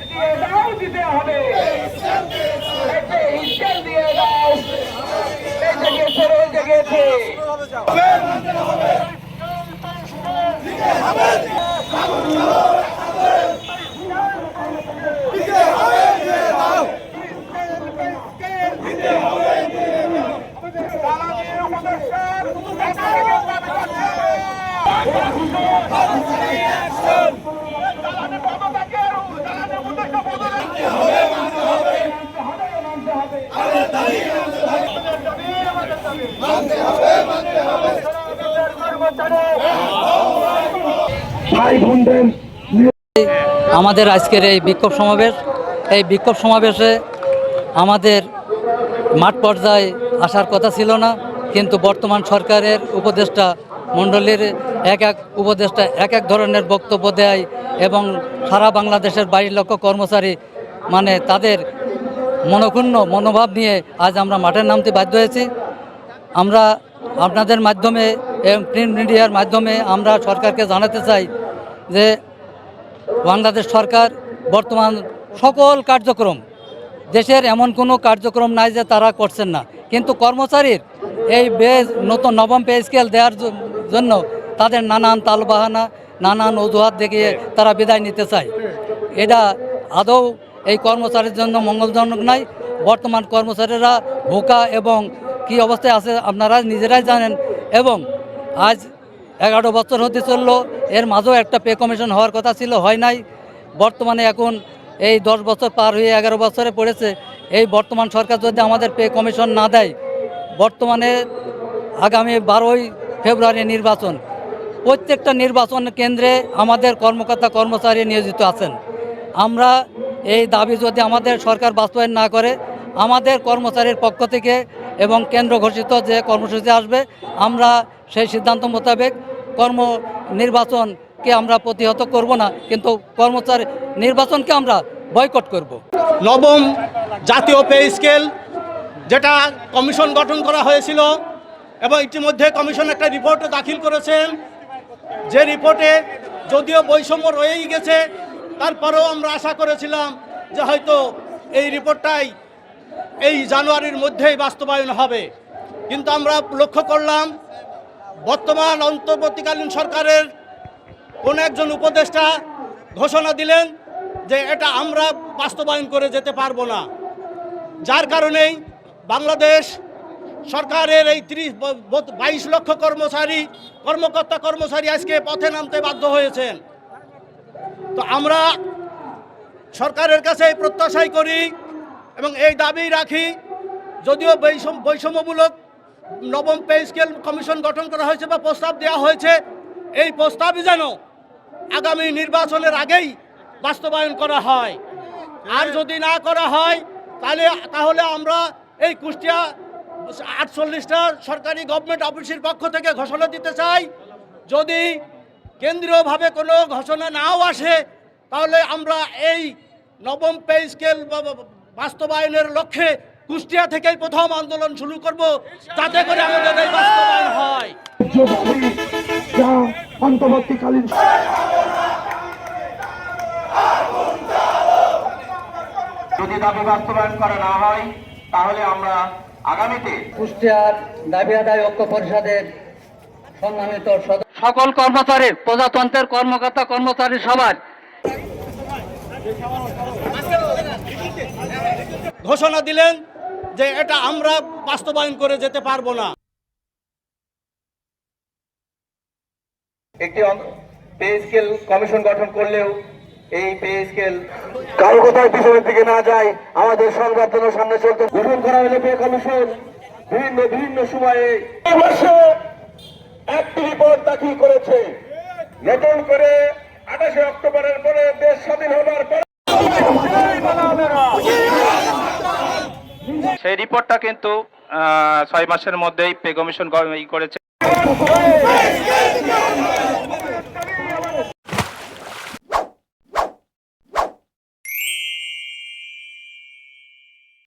দিয়ে দাও দিতে হবে। স্কেল দিয়ে দাও। জেগেছে রোল জেগেছে Vamos, Vamos, Vamos, আমাদের আজকের এই বিক্ষোভ সমাবেশ, এই বিক্ষোভ সমাবেশে আমাদের মাঠ পর্যায়ে আসার কথা ছিল না, কিন্তু বর্তমান সরকারের উপদেষ্টা মণ্ডলীর এক এক উপদেষ্টা এক এক ধরনের বক্তব্য দেয় এবং সারা বাংলাদেশের বাইশ লক্ষ কর্মচারী মানে তাদের মনক্ষুণ্ণ মনোভাব নিয়ে আজ আমরা মাঠে নামতে বাধ্য হয়েছি। আমরা আপনাদের মাধ্যমে এবং প্রিন্ট মিডিয়ার মাধ্যমে আমরা সরকারকে জানাতে চাই যে বাংলাদেশ সরকার বর্তমান সকল কার্যক্রম, দেশের এমন কোনো কার্যক্রম নাই যে তারা করছেন না। কিন্তু কর্মচারীর এই বেজ নতুন নবম পে স্কেল দেওয়ার জন্য তাদের নানান তালবাহানা, নানান অজুহাত দেখিয়ে তারা বিদায় নিতে চায়। এটা আদৌ এই কর্মচারীর জন্য মঙ্গলজনক নয় বর্তমান কর্মচারীরা ভোকা এবং কি অবস্থায় আছে আপনারা নিজেরাই জানেন। এবং আজ এগারো বছর হতে চলল, এর মাঝেও একটা পে কমিশন হওয়ার কথা ছিল, হয় নাই। বর্তমানে এখন এই দশ বছর পার হয়ে এগারো বছরে পড়েছে। এই বর্তমান সরকার যদি আমাদের পে কমিশন না দেয়, বর্তমানে আগামী বারোই ফেব্রুয়ারি নির্বাচন, প্রত্যেকটা নির্বাচন কেন্দ্রে আমাদের কর্মকর্তা কর্মচারী নিয়োজিত আছেন। আমরা এই দাবি যদি আমাদের সরকার বাস্তবায়ন না করে, আমাদের কর্মচারীর পক্ষ থেকে এবং কেন্দ্র ঘোষিত যে কর্মসূচি আসবে, আমরা সেই সিদ্ধান্ত মোতাবেক কর্ম নির্বাচনকে আমরা প্রতিহত করব না, কিন্তু কর্মচারী নির্বাচনকে আমরা বয়কট করব। নবম জাতীয় পে স্কেল, যেটা কমিশন গঠন করা হয়েছিল এবং ইতিমধ্যে কমিশন একটা রিপোর্টও দাখিল করেছেন। যে রিপোর্টে যদিও বৈষম্য রয়েই গেছে, তারপরেও আমরা আশা করেছিলাম যে হয়তো এই রিপোর্টটাই এই জানুয়ারির মধ্যেই বাস্তবায়ন হবে। কিন্তু আমরা লক্ষ্য করলাম বর্তমান অন্তর্বর্তীকালীন সরকারের কোন একজন উপদেষ্টা ঘোষণা দিলেন যে এটা আমরা বাস্তবায়ন করে যেতে পারব না। যার কারণেই বাংলাদেশ সরকারের এই তিরিশ বাইশ লক্ষ কর্মচারী, কর্মকর্তা কর্মচারী আজকে পথে নামতে বাধ্য হয়েছেন। তো আমরা সরকারের কাছে প্রত্যাশাই করি এবং এই দাবি রাখি, যদিও বৈষম- বৈষম্যমূলক নবম পে স্কেল কমিশন গঠন করা হয়েছে বা প্রস্তাব দেওয়া হয়েছে, এই প্রস্তাবই যেন আগামী নির্বাচনের আগেই বাস্তবায়ন করা হয়। আর যদি না করা হয়, তাহলে তাহলে আমরা এই কুষ্টিয়া আটচল্লিশটা সরকারি গভর্নমেন্ট অফিসের পক্ষ থেকে ঘোষণা দিতে চাই। যদি কেন্দ্রীয়ভাবে কোনো ঘোষণা নাও আসে, তাহলে আমরা এই নবম পে স্কেল বাস্তবায়নের লক্ষ্যে কুষ্টিয়া থেকেই প্রথম আন্দোলন শুরু করব যাতে করে আমাদের এই বাস্তবায়ন হয়। অন্তর্বর্তীকালীন যদি দাবি বাস্তবায়ন করা না হয় তাহলে আমরা আগামীতে কুষ্টিয়ার দাবি আদায় ঐক্য পরিষদের সম্মানিত সকল কর্মচারীর প্রজাতন্ত্রের কর্মকর্তা কর্মচারী সবার। ঘোষণা দিলেন যে এটা আমরা বাস্তবায়ন করে যেতে পারব না। একটি পে স্কেল কমিশন গঠন করলেও এই পে স্কেল কারও কোথায় পিছনের দিকে না যায় আমাদের সংবাদ যেন সামনে চলতে গঠন করা হলে পে কমিশন বিভিন্ন বিভিন্ন সময়ে মাসে একটি রিপোর্ট দাখিল করেছে। নতুন করে আঠাশে অক্টোবরের পরে দেশ স্বাধীন হবার পরে সেই রিপোর্টটা কিন্তু ছয় মাসের মধ্যেই পে কমিশন করেছে।